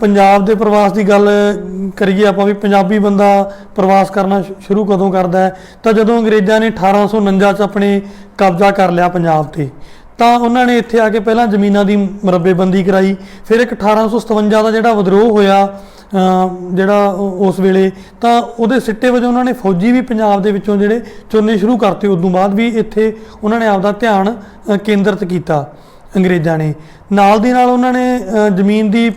ਪੰਜਾਬ ਦੇ ਪ੍ਰਵਾਸ ਦੀ ਗੱਲ ਕਰੀਏ ਆਪਾਂ ਵੀ ਪੰਜਾਬੀ ਬੰਦਾ ਪ੍ਰਵਾਸ ਕਰਨਾ ਸ਼ੁ- ਸ਼ੁਰੂ ਕਦੋਂ ਕਰਦਾ ਹੈ? ਤਾਂ ਜਦੋਂ ਅੰਗਰੇਜ਼ਾਂ ਨੇ 1849 ਚ ਆਪਣੇ ਕਬਜ਼ਾ ਕਰ ਲਿਆ ਪੰਜਾਬ ਤੇ, ਤਾਂ ਉਹਨਾਂ ਨੇ ਇੱਥੇ ਆ ਕੇ ਪਹਿਲਾਂ ਜ਼ਮੀਨਾਂ ਦੀ ਮਰੱਬੇਬੰਦੀ ਕਰਾਈ, ਫਿਰ ਇੱਕ 1857 ਦਾ ਜਿਹੜਾ ਵਿਦਰੋਹ ਹੋਇਆ ਜਿਹੜਾ ਉਸ ਵੇਲੇ, ਤਾਂ ਉਹਦੇ ਸਿੱਟੇ ਵਜੋਂ ਉਹਨਾਂ ਨੇ ਫੌਜੀ ਵੀ ਪੰਜਾਬ ਦੇ ਵਿੱਚੋਂ ਜਿਹੜੇ ਚੁਣਨੇ ਸ਼ੁਰੂ ਕਰਤੇ, ਉਦੋਂ ਬਾਅਦ ਵੀ ਇੱਥੇ ਉਹਨਾਂ ਨੇ ਆਪਦਾ ਧਿਆਨ ਕੇਂਦਰਿਤ ਕੀਤਾ। ਅੰਗਰੇਜ਼ਾਂ ਨੇ। ਨਾਲ ਦੀ ਨਾਲ ਉਹਨਾਂ ਨੇ ਜ਼ਮੀਨ ਦੀ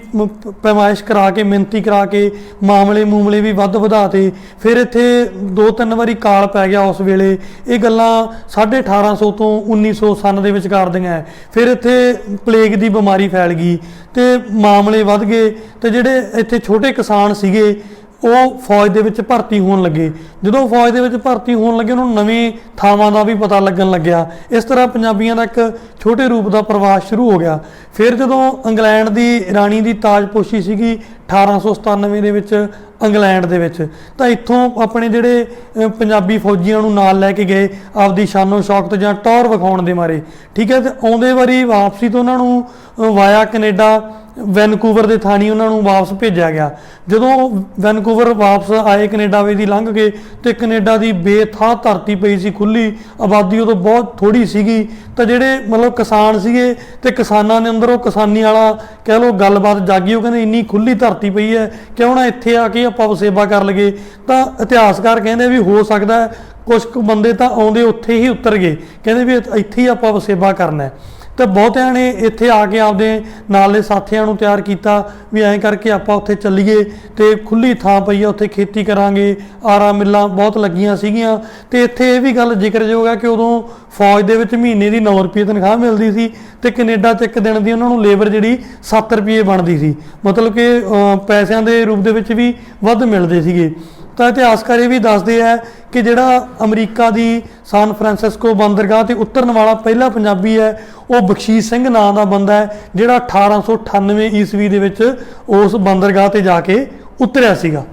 ਪੈਮਾਇਸ਼ ਕਰਾ ਕੇ, ਮਿਹਨਤੀ ਕਰਾ ਕੇ, ਮਾਮਲੇ ਮੂਮਲੇ ਵੀ ਵੱਧ ਵਧਾਤੇ ਫਿਰ ਇੱਥੇ ਦੋ ਤਿੰਨ ਵਾਰੀ ਕਾਲ ਪੈ ਗਿਆ ਉਸ ਵੇਲੇ। ਇਹ ਗੱਲਾਂ 1850 ਤੋਂ 1900 ਸਨ ਦੇ ਵਿਚਕਾਰ ਦੀਆਂ। ਫਿਰ ਇੱਥੇ ਪਲੇਗ ਦੀ ਬਿਮਾਰੀ ਫੈਲ ਗਈ ਤੇ ਮਾਮਲੇ ਵੱਧ ਗਏ ਤੇ ਜਿਹੜੇ ਇੱਥੇ ਛੋਟੇ ਕਿਸਾਨ ਸੀਗੇ ਉਹ ਫੌਜ ਦੇ ਵਿੱਚ ਭਰਤੀ ਹੋਣ ਲੱਗੇ। ਜਦੋਂ ਫੌਜ ਦੇ ਵਿੱਚ ਭਰਤੀ ਹੋਣ ਲੱਗੇ, ਉਹਨਾਂ ਨੂੰ ਨਵੇਂ ਥਾਵਾਂ ਦਾ ਵੀ ਪਤਾ ਲੱਗਣ ਲੱਗਿਆ। ਇਸ ਤਰ੍ਹਾਂ ਪੰਜਾਬੀਆਂ ਦਾ ਇੱਕ ਛੋਟੇ ਰੂਪ ਦਾ ਪ੍ਰਵਾਸ ਸ਼ੁਰੂ ਹੋ ਗਿਆ। ਫਿਰ ਜਦੋਂ ਇੰਗਲੈਂਡ ਦੀ ਰਾਣੀ ਦੀ ਤਾਜਪੋਸ਼ੀ ਸੀਗੀ 1897 ਦੇ ਵਿੱਚ, ਇੰਗਲੈਂਡ ਦੇ ਵਿੱਚ। ਤਾਂ ਇੱਥੋਂ ਆਪਣੇ ਜਿਹੜੇ ਪੰਜਾਬੀ ਫੌਜੀਆਂ ਨੂੰ ਨਾਲ ਲੈ ਕੇ ਗਏ, ਆਪਦੀ ਸ਼ਾਨੋ ਸ਼ੌਕਤ ਜਾਂ ਟੌਰ ਵਿਖਾਉਣ ਦੇ ਮਾਰੇ। ਠੀਕ ਹੈ, ਤੇ ਆਉਂਦੇ ਵਾਰੀ ਵਾਪਸੀ ਤੋਂ ਉਹਨਾਂ ਨੂੰ ਵਾਇਆ ਕੈਨੇਡਾ, ਵੈਨਕੂਵਰ ਦੇ ਥਾਣੀ ਉਹਨਾਂ ਨੂੰ ਵਾਪਸ ਭੇਜਿਆ ਗਿਆ। ਜਦੋਂ ਵੈਨਕੂਵਰ ਵਾਪਸ ਆਏ ਕੈਨੇਡਾ ਵੇ ਦੀ ਲੰਘ ਕੇ, ਤੇ ਕੈਨੇਡਾ ਦੀ ਬੇਥਾਹ ਧਰਤੀ ਪਈ ਸੀ ਖੁੱਲੀ ਆਬਾਦੀ ਉਦੋਂ ਬਹੁਤ ਥੋੜੀ ਸੀਗੀ। ਤਾਂ ਜਿਹੜੇ ਮਤਲਬ ਕਿਸਾਨ ਸੀਗੇ, ਤੇ ਕਿਸਾਨਾਂ ਦੇ ਅੰਦਰ ਉਹ ਕਿਸਾਨੀ ਵਾਲਾ ਕਹਿ ਲਓ ਗੱਲਬਾਤ ਜਾਗੀ, ਉਹ ਕਹਿੰਦੇ ਇੰਨੀ ਖੁੱਲੀ ਧਰਤੀ ਪਈ ਹੈ। ਕਿਉਂ ਨਾ ਇੱਥੇ ਆ ਕੇ ਆਪਾਂ ਵਸੇਬਾ ਕਰ ਲਈਏ। ਤਾਂ ਇਤਿਹਾਸਕਾਰ ਕਹਿੰਦੇ ਵੀ ਹੋ ਸਕਦਾ ਹੈ ਕੁਝ ਕੁ ਬੰਦੇ ਤਾਂ ਆਉਂਦੇ ਉੱਥੇ ਹੀ ਉਤਰ ਗਏ। ਕਹਿੰਦੇ ਵੀ ਇੱਥੇ ਹੀ ਆਪਾਂ ਵਸੇਬਾ ਕਰਨਾ ਹੈ। ਤਾਂ ਬਹੁਤਿਆਂ ਨੇ ਇੱਥੇ ਆ ਕੇ ਆਪਦੇ ਨਾਲ ਦੇ ਸਾਥੀਆਂ ਨੂੰ ਤਿਆਰ ਕੀਤਾ ਵੀ ਐਂ ਕਰਕੇ ਆਪਾਂ ਉੱਥੇ ਚੱਲੀਏ ਤੇ ਖੁੱਲੀ ਥਾਂ ਪਈ ਆ, ਉੱਥੇ ਖੇਤੀ ਕਰਾਂਗੇ, ਆਰਾ ਮਿੱਲਾਂ ਬਹੁਤ ਲੱਗੀਆਂ ਸੀਗੀਆਂ। ਤੇ ਇੱਥੇ ਇਹ ਵੀ ਗੱਲ ਜ਼ਿਕਰਯੋਗ ਹੈ ਕਿ ਉਦੋਂ ਫੌਜ ਦੇ ਵਿੱਚ ਮਹੀਨੇ ਦੀ 9 ਰੁਪਏ ਤਨਖਾਹ ਮਿਲਦੀ ਸੀ ਤੇ ਕੈਨੇਡਾ 'ਚ ਇੱਕ ਦਿਨ ਦੀ ਉਹਨਾਂ ਨੂੰ ਲੇਬਰ ਜਿਹੜੀ 7 ਰੁਪਏ ਬਣਦੀ ਸੀ। ਮਤਲਬ ਕਿ ਪੈਸਿਆਂ ਦੇ ਰੂਪ ਦੇ ਵਿੱਚ ਵੀ ਵੱਧ ਮਿਲਦੇ ਸੀਗੇ। ਤਾਂ ਇਤਿਹਾਸਕਾਰ ਇਹ ਵੀ ਦੱਸਦੇ ਆ ਕਿ ਜਿਹੜਾ ਅਮਰੀਕਾ ਦੀ ਸਾਨ ਫਰਾਂਸਿਸਕੋ ਬੰਦਰਗਾਹ ਤੇ ਉਤਰਨ ਵਾਲਾ ਪਹਿਲਾ ਪੰਜਾਬੀ ਹੈ, ਉਹ ਬਖਸ਼ੀਸ਼ ਸਿੰਘ ਨਾਂ ਦਾ ਬੰਦਾ ਹੈ, ਜਿਹੜਾ 1898 ਈਸਵੀ ਦੇ ਵਿੱਚ ਉਸ ਬੰਦਰਗਾਹ ਤੇ ਜਾ ਕੇ ਉਤਰਿਆ ਸੀਗਾ।